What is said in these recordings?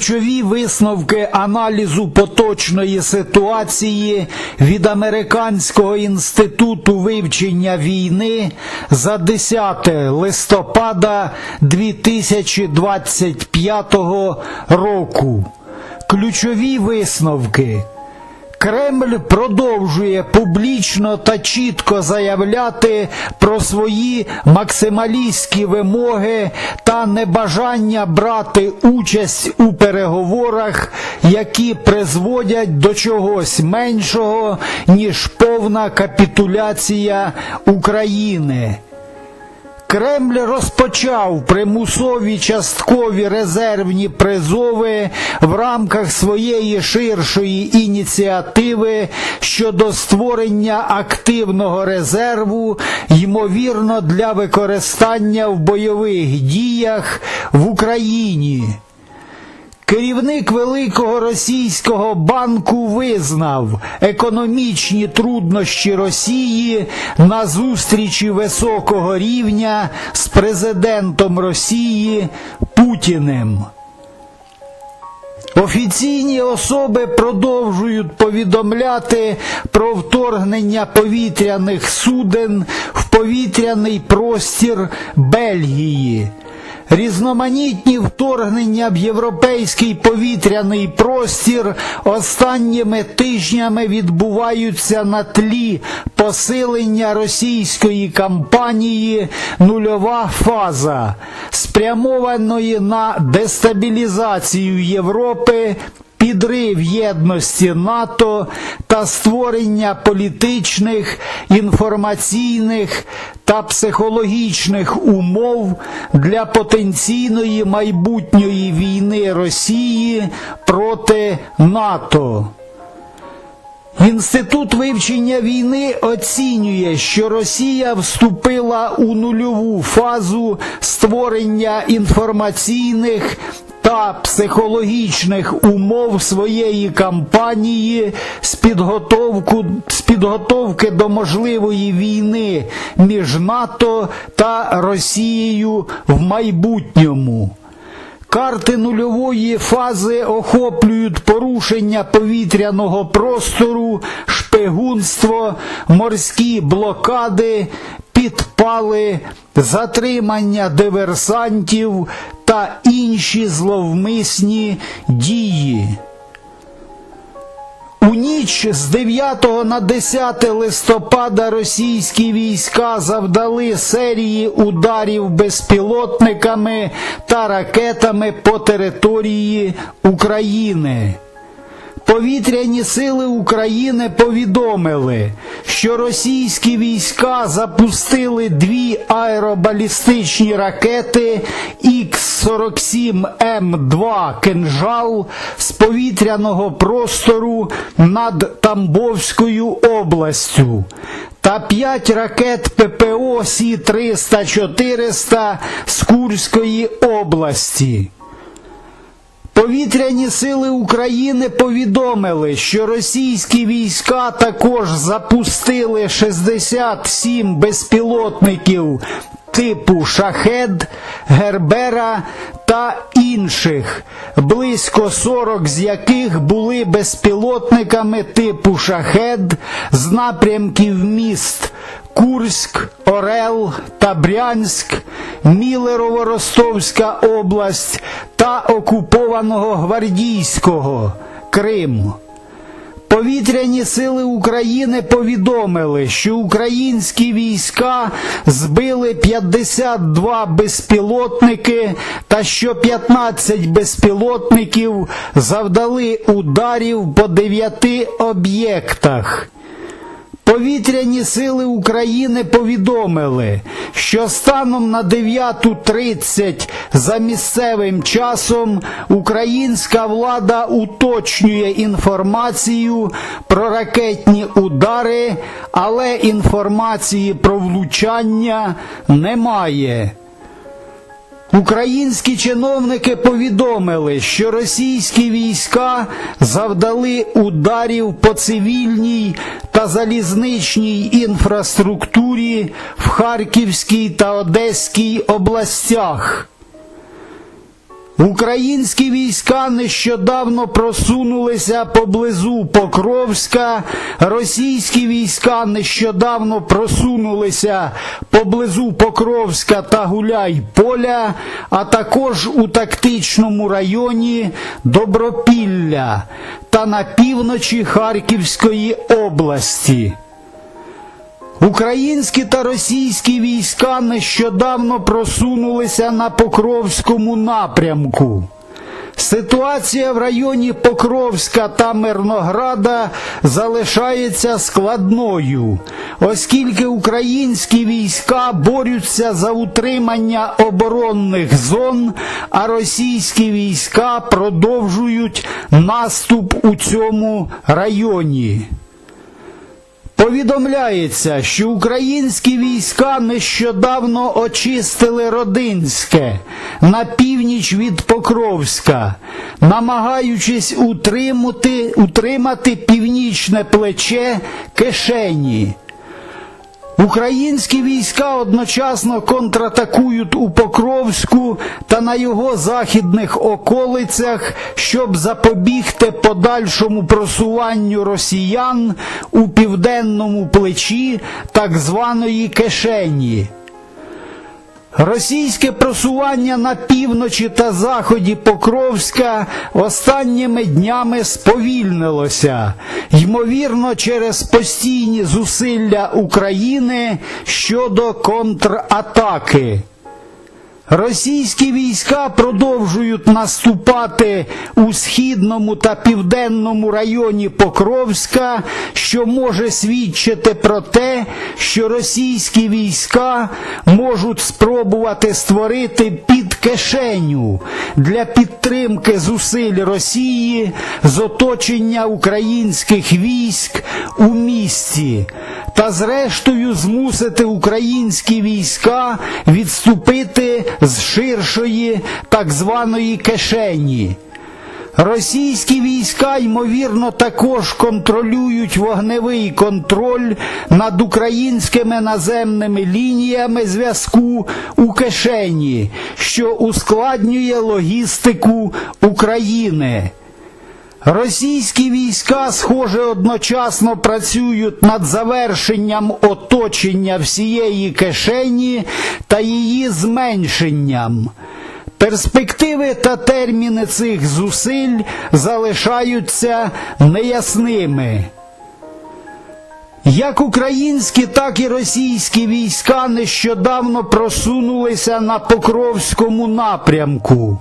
Ключові висновки аналізу поточної ситуації від Американського інституту вивчення війни за 10 листопада 2025 року. Ключові висновки. Кремль продовжує публічно та чітко заявляти про свої максималістські вимоги та небажання брати участь у переговорах, які призводять до чогось меншого, ніж повна капітуляція України. Кремль розпочав примусові часткові резервні призови в рамках своєї ширшої ініціативи щодо створення активного резерву, ймовірно, для використання в бойових діях в Україні. Керівник Великого російського банку визнав економічні труднощі Росії на зустрічі високого рівня з президентом Росії Путіним. Офіційні особи продовжують повідомляти про вторгнення повітряних суден в повітряний простір Бельгії. Різноманітні вторгнення в європейський повітряний простір останніми тижнями відбуваються на тлі посилення російської кампанії Нульова фаза, спрямованої на дестабілізацію Європи підрив єдності НАТО та створення політичних, інформаційних та психологічних умов для потенційної майбутньої війни Росії проти НАТО. Інститут вивчення війни оцінює, що Росія вступила у нульову фазу створення інформаційних та психологічних умов своєї кампанії з, підготовку, з підготовки до можливої війни між НАТО та Росією в майбутньому. Карти нульової фази охоплюють порушення повітряного простору, шпигунство, морські блокади, підпали, затримання диверсантів та інші зловмисні дії. У ніч з 9 на 10 листопада російські війська завдали серії ударів безпілотниками та ракетами по території України. Повітряні сили України повідомили, що російські війська запустили дві аеробалістичні ракети Х-47М2 «Кинжал» з повітряного простору над Тамбовською областю та п'ять ракет ППО Сі-300-400 з Курської області. Повітряні сили України повідомили, що російські війська також запустили 67 безпілотників типу Шахед, Гербера та інших, близько 40 з яких були безпілотниками типу Шахед з напрямків міст Курськ, Орел та Брянськ, Мілерово-Ростовська область та окупованого Гвардійського Крим. Повітряні сили України повідомили, що українські війська збили 52 безпілотники та що 15 безпілотників завдали ударів по 9 об'єктах. Повітряні сили України повідомили, що станом на 9.30 за місцевим часом українська влада уточнює інформацію про ракетні удари, але інформації про влучання немає. Українські чиновники повідомили, що російські війська завдали ударів по цивільній та залізничній інфраструктурі в Харківській та Одеській областях. Українські війська нещодавно просунулися поблизу Покровська, російські війська нещодавно просунулися поблизу Покровська та Гуляй-Поля, а також у тактичному районі Добропілля та на півночі Харківської області. Українські та російські війська нещодавно просунулися на Покровському напрямку. Ситуація в районі Покровська та Мирнограда залишається складною, оскільки українські війська борються за утримання оборонних зон, а російські війська продовжують наступ у цьому районі. Повідомляється, що українські війська нещодавно очистили Родинське на північ від Покровська, намагаючись утримати, утримати північне плече кишені. Українські війська одночасно контратакують у Покровську та на його західних околицях, щоб запобігти подальшому просуванню росіян у південному плечі так званої кишені. Російське просування на півночі та заході Покровська останніми днями сповільнилося, ймовірно, через постійні зусилля України щодо контратаки. Російські війська продовжують наступати у східному та південному районі Покровська, що може свідчити про те, що російські війська можуть спробувати створити підкишеню для підтримки зусиль Росії з оточення українських військ у місті та зрештою змусити українські війська відступити з ширшої так званої кишені. Російські війська, ймовірно, також контролюють вогневий контроль над українськими наземними лініями зв'язку у кишені, що ускладнює логістику України. Російські війська, схоже, одночасно працюють над завершенням оточення всієї кишені та її зменшенням. Перспективи та терміни цих зусиль залишаються неясними. Як українські, так і російські війська нещодавно просунулися на Покровському напрямку.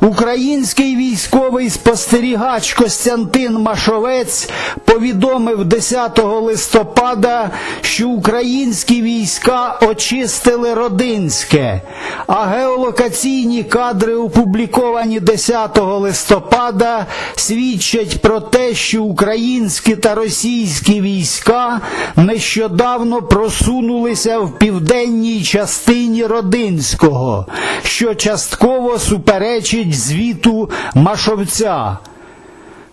Український військовий спостерігач Костянтин Машовець повідомив 10 листопада, що українські війська очистили Родинське, а геолокаційні кадри, опубліковані 10 листопада, свідчать про те, що українські та російські війська нещодавно просунулися в південній частині Родинського, що частково суперечить звіту Машовця.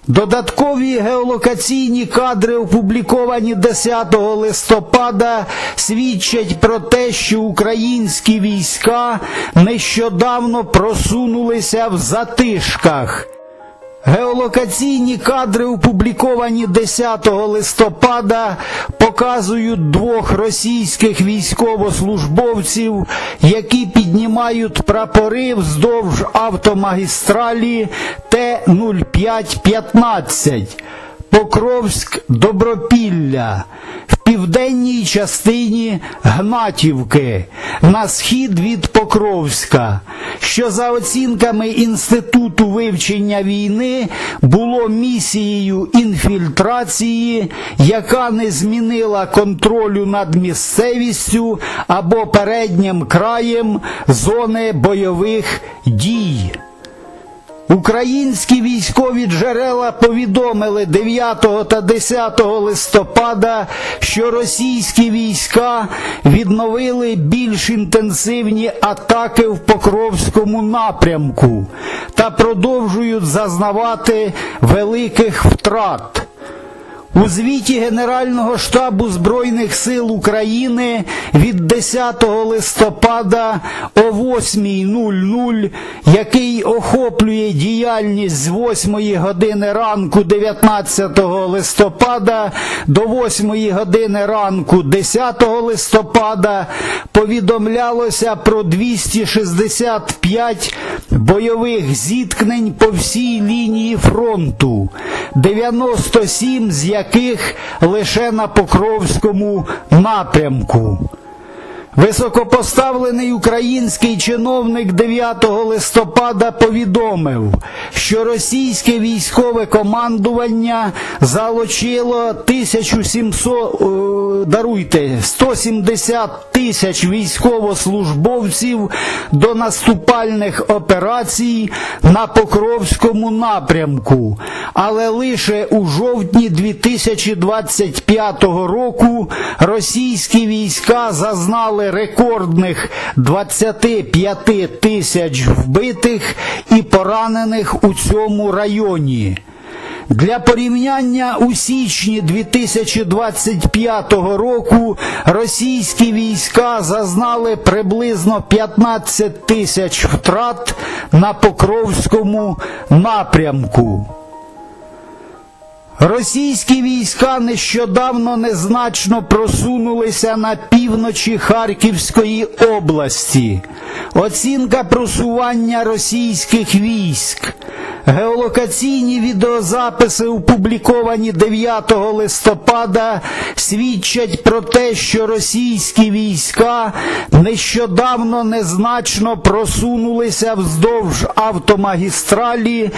Додаткові геолокаційні кадри, опубліковані 10 листопада, свідчать про те, що українські війська нещодавно просунулися в затишках. Геолокаційні кадри, опубліковані 10 листопада, показують двох російських військовослужбовців, які піднімають прапори вздовж автомагістралі Т-0515. Покровськ Добропілля південній частині Гнатівки на схід від Покровська, що за оцінками Інституту вивчення війни було місією інфільтрації, яка не змінила контролю над місцевістю або переднім краєм зони бойових дій. Українські військові джерела повідомили 9 та 10 листопада, що російські війська відновили більш інтенсивні атаки в Покровському напрямку та продовжують зазнавати великих втрат. У звіті Генерального штабу Збройних сил України від 10 листопада о 8.00, який охоплює діяльність з 8 години ранку 19 листопада до 8 години ранку 10 листопада, повідомлялося про 265 бойових зіткнень по всій лінії фронту, 97 з яких лише на Покровському напрямку. Високопоставлений український чиновник 9 листопада повідомив, що російське військове командування залучило 1700, е, даруйте, 170 тисяч військовослужбовців до наступальних операцій на Покровському напрямку, але лише у жовтні 2025 року російські війська зазнали рекордних 25 тисяч вбитих і поранених у цьому районі. Для порівняння у січні 2025 року російські війська зазнали приблизно 15 тисяч втрат на Покровському напрямку. Російські війська нещодавно незначно просунулися на півночі Харківської області. Оцінка просування російських військ. Геолокаційні відеозаписи, опубліковані 9 листопада, свідчать про те, що російські війська нещодавно незначно просунулися вздовж автомагістралі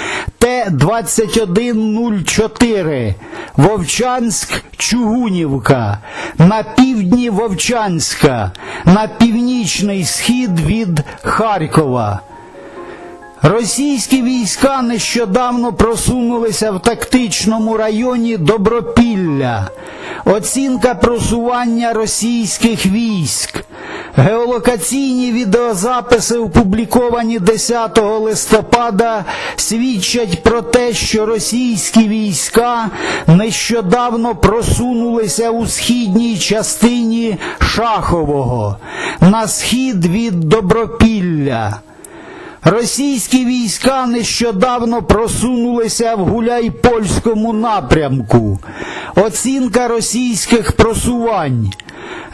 Т-2104 Вовчанськ-Чугунівка на півдні Вовчанська, на північний схід від Харкова. Російські війська нещодавно просунулися в тактичному районі Добропілля. Оцінка просування російських військ. Геолокаційні відеозаписи, опубліковані 10 листопада, свідчать про те, що російські війська нещодавно просунулися у східній частині Шахового на схід від Добропілля. Російські війська нещодавно просунулися в Гуляйпольському напрямку. Оцінка російських просувань.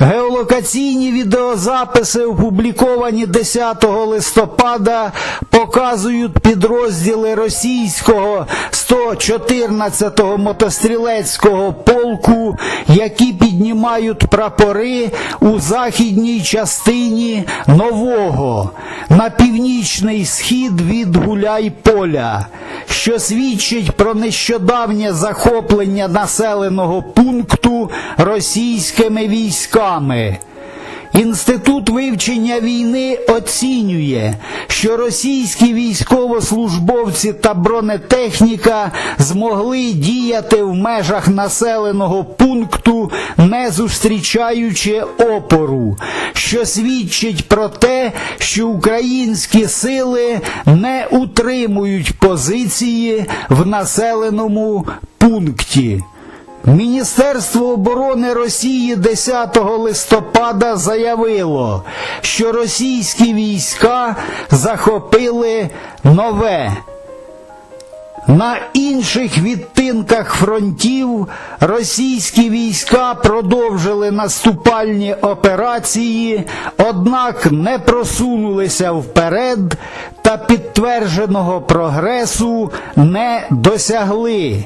Геолокаційні відеозаписи, опубліковані 10 листопада, показують підрозділи російського 114-го мотострілецького полку, які піднімають прапори у західній частині Нового на північний схід від Гуляйполя, що свідчить про нещодавнє захоплення населеного пункту російськими військами. Інститут вивчення війни оцінює, що російські військовослужбовці та бронетехніка змогли діяти в межах населеного пункту, не зустрічаючи опору, що свідчить про те, що українські сили не утримують позиції в населеному пункті. Міністерство оборони Росії 10 листопада заявило, що російські війська захопили нове. На інших відтинках фронтів російські війська продовжили наступальні операції, однак не просунулися вперед та підтвердженого прогресу не досягли.